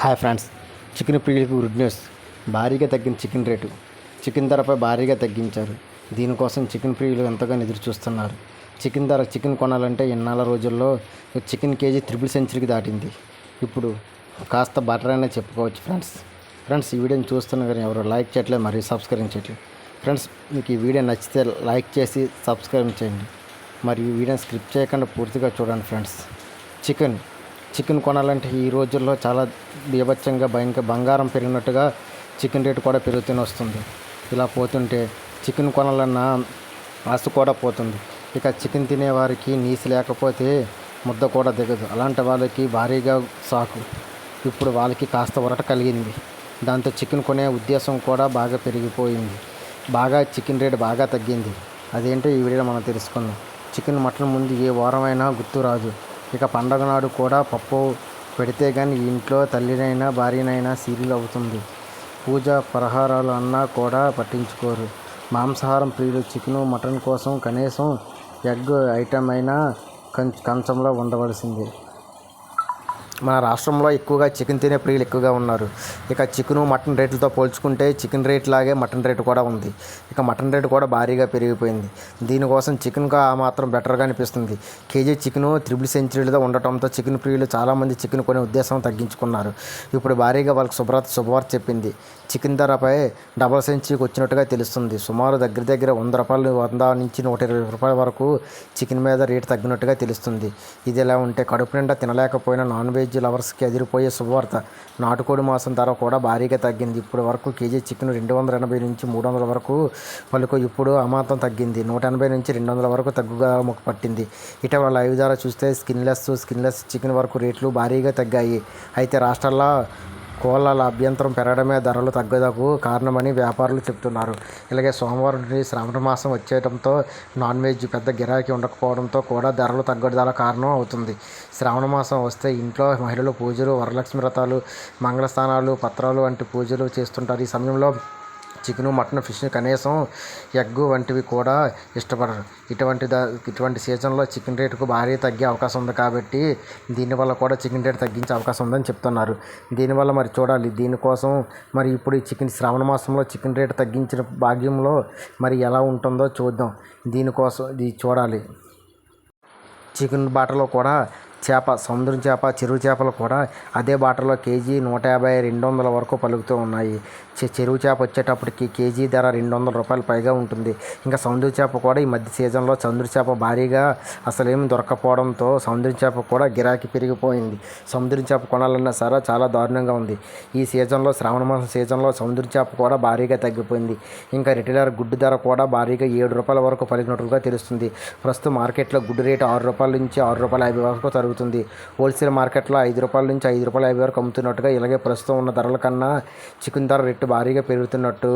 Hi friends. Chicken ప్రియులకు good news. భారీగా తగ్గిన చికెన్ రేటు. చికెన్ ధరపై భారీగా తగ్గించారు. దీనికోసం చికెన్ ప్రియులు ఎంతగానో ఎదురు చూస్తున్నారు. చికెన్ ధర చికెన్ కొనాలంటే ఇన్నాళ్ళ రోజుల్లో చికెన్ కేజీ త్రిపుల్ సెంచరీకి దాటింది. ఇప్పుడు కాస్త బటర్ అనే చెప్పుకోవచ్చు ఫ్రెండ్స్. ఫ్రెండ్స్ ఈ వీడియోని చూస్తున్న కానీ ఎవరు లైక్ చేయట్లేదు మరియు సబ్స్క్రైబ్ చేయట్లేదు. ఫ్రెండ్స్ మీకు ఈ వీడియో నచ్చితే లైక్ చేసి సబ్స్క్రైబ్ చేయండి. మరియు వీడియోని స్క్రిప్ట్ చేయకుండా పూర్తిగా చూడండి ఫ్రెండ్స్. చికెన్ చికెన్ కొనాలంటే ఈ రోజుల్లో చాలా బీభత్సంగా భయంకర బంగారం పెరిగినట్టుగా చికెన్ రేటు కూడా పెరుగుతూనే వస్తుంది. ఇలా పోతుంటే చికెన్ కొనాలన్న ఆశ కూడా పోతుంది. ఇక చికెన్ తినేవారికి నీసు నీసి లేకపోతే ముద్ద కూడా దిగదు. అలాంటి వాళ్ళకి భారీగా సాకు. ఇప్పుడు వాళ్ళకి కాస్త ఉరట కలిగింది. దాంతో చికెన్ కొనే ఉద్దేశం కూడా బాగా పెరిగిపోయింది. బాగా చికెన్ రేట్ బాగా తగ్గింది. అదేంటో ఈ వీడియో మనం తెలుసుకుందాం. చికెన్ మటన్ ముందు ఏ వారమైనా గుర్తు రాదు. ఇక పండగ నాడు కూడా పప్పు పెడితే కానీ ఇంట్లో తల్లినైనా భార్యనైనా సీరియల్ అవుతుంది. పూజ పలహారాలు అన్నా కూడా పట్టించుకోరు. మాంసాహారం ప్రియులు చికెను మటన్ కోసం కనీసం ఎగ్ ఐటమ్ అయినా కం కంచంలో ఉండవలసిందే మన రాష్ట్రంలో ఎక్కువగా చికెన్ తినే ప్రియులు ఎక్కువగా ఉన్నారు. ఇక చికెను మటన్ రేట్లతో పోల్చుకుంటే చికెన్ రేట్ లాగే మటన్ రేటు కూడా ఉంది. ఇక మటన్ రేటు కూడా భారీగా పెరిగిపోయింది. దీనికోసం చికెన్గా ఆ మాత్రం బెటర్గా అనిపిస్తుంది. కేజీ చికెను త్రిబుల్ సెంచరీలతో ఉండటంతో చికెన్ ప్రియులు చాలామంది చికెన్ కొనే ఉద్దేశం తగ్గించుకున్నారు. ఇప్పుడు భారీగా వాళ్ళకి శుభ్రత శుభవార్త చెప్పింది. చికెన్ ధరపై డబల్ సెంచరీకి వచ్చినట్టుగా తెలుస్తుంది. సుమారు దగ్గర దగ్గర వంద రూపాయలు వంద నుంచి నూట ఇరవై రూపాయల వరకు చికెన్ మీద రేటు తగ్గినట్టుగా తెలుస్తుంది. ఇది ఇలా ఉంటే కడుపు నిండా తినలేకపోయిన నాన్ వెజ్ లవర్స్కి ఎదిరిపోయే శుభవార్త నాటుకోడి మాంసం ధర కూడా భారీగా తగ్గింది. ఇప్పటి వరకు కేజీ చికెన్ రెండు వందల ఎనభై నుంచి మూడు వందల వరకు పలుకు ఇప్పుడు అమాంతం తగ్గింది. నూట ఎనభై నుంచి రెండు వందల వరకు తగ్గుగా ముఖ పట్టింది. ఇటీవల లైవ్ ధర చూస్తే స్కిన్లెస్ స్కిన్లెస్ చికెన్ వరకు రేట్లు భారీగా తగ్గాయి. అయితే రాష్ట్రాల్లో కోళ్ళ అభ్యంతరం పెరగడమే ధరలు తగ్గదకు కారణమని వ్యాపారులు చెప్తున్నారు ఇలాగే సోమవారం నుండి శ్రావణ మాసం వచ్చేయడంతో నాన్ వెజ్ పెద్ద గిరాకీ ఉండకపోవడంతో కూడా ధరలు తగ్గదల కారణం అవుతుంది. శ్రావణ మాసం వస్తే ఇంట్లో మహిళలు పూజలు వరలక్ష్మి వ్రతాలు మంగళస్థానాలు పత్రాలు వంటి పూజలు చేస్తుంటారు. ఈ సమయంలో చికెను మటన్ ఫిష్ కనీసం ఎగ్ వంటివి కూడా ఇష్టపడరు. ఇటువంటి ద ఇటువంటి సీజన్లో చికెన్ రేటుకు భారీ తగ్గే అవకాశం ఉంది కాబట్టి దీనివల్ల కూడా చికెన్ రేటు తగ్గించే అవకాశం ఉందని చెప్తున్నారు. దీనివల్ల మరి చూడాలి. దీనికోసం మరి ఇప్పుడు ఈ చికెన్ శ్రావణ మాసంలో చికెన్ రేటు తగ్గించిన భాగ్యంలో మరి ఎలా ఉంటుందో చూద్దాం. దీనికోసం ఇది చూడాలి. చికెన్ బాటలో కూడా చేప సముద్రం చేప చెరువు చేపలు కూడా అదే బాటలో కేజీ నూట యాభై రెండు వందల వరకు పలుకుతూ ఉన్నాయి. చెరువు చేప వచ్చేటప్పటికి కేజీ ధర రెండు వందల రూపాయలు పైగా ఉంటుంది. ఇంకా సముద్ర చేప కూడా ఈ మధ్య సీజన్లో సముద్ర చేప భారీగా అసలు ఏమి దొరకపోవడంతో సముద్ర చేప కూడా గిరాకీ పెరిగిపోయింది. సముద్ర చేప కొనాలన్నా సరే చాలా దారుణంగా ఉంది. ఈ సీజన్లో శ్రావణ మాసం సీజన్లో సముద్ర చేప కూడా భారీగా తగ్గిపోయింది. ఇంకా రిటైలర్ గుడ్డు ధర కూడా భారీగా ఏడు రూపాయల వరకు పలికినట్లుగా తెలుస్తుంది. ప్రస్తుతం మార్కెట్లో గుడ్డు రేటు ఆరు రూపాయల నుంచి ఆరు రూపాయల యాభై వరకు తరుగుతుంది హోల్సేల్ మార్కెట్లో ఐదు రూపాయల నుంచి ఐదు రూపాయల యాభై వరకు అమ్ముతున్నట్టుగా ఇలాగే ప్రస్తుతం ఉన్న ధరల కన్నా చికెన్ ధర రేటు భారీగా పెరుగుతున్నట్టు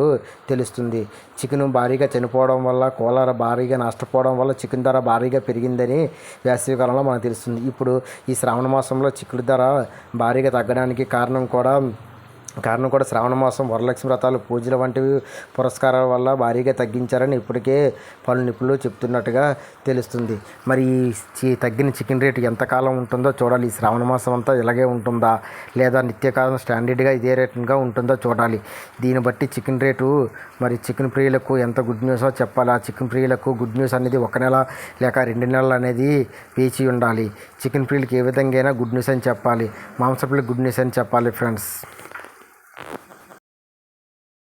తెలుస్తుంది. చికెన్ భారీగా చనిపోవడం వల్ల కోలార భారీగా నష్టపోవడం వల్ల చికెన్ ధర భారీగా పెరిగిందని వేసవికాలంలో మనకు తెలుస్తుంది. ఇప్పుడు ఈ శ్రావణ మాసంలో చికెన్ ధర భారీగా తగ్గడానికి కారణం కూడా కారణం కూడా శ్రావణ మాసం వరలక్ష్మి వ్రతాలు పూజలు వంటివి పురస్కారాల వల్ల భారీగా తగ్గించారని ఇప్పటికే పలు నిపుణులు చెప్తున్నట్టుగా తెలుస్తుంది. మరి ఈ చి- తగ్గిన చికెన్ రేటు ఎంతకాలం ఉంటుందో చూడాలి. ఈ శ్రావణ మాసం అంతా ఇలాగే ఉంటుందా? లేదా నిత్యకాలం స్టాండర్డ్గా ఇదే రేటుగా ఉంటుందో చూడాలి. దీన్ని బట్టి చికెన్ రేటు మరి చికెన్ ప్రియులకు ఎంత గుడ్ న్యూసో చెప్పాలి? ఆ చికెన్ ప్రియులకు గుడ్ న్యూస్ అనేది ఒక నెల లేక రెండు నెలలు అనేది వేచి ఉండాలి. చికెన్ ప్రియులకి ఏ విధంగా గుడ్ న్యూస్ అని చెప్పాలి. మాంస గుడ్ న్యూస్ అని చెప్పాలి ఫ్రెండ్స్.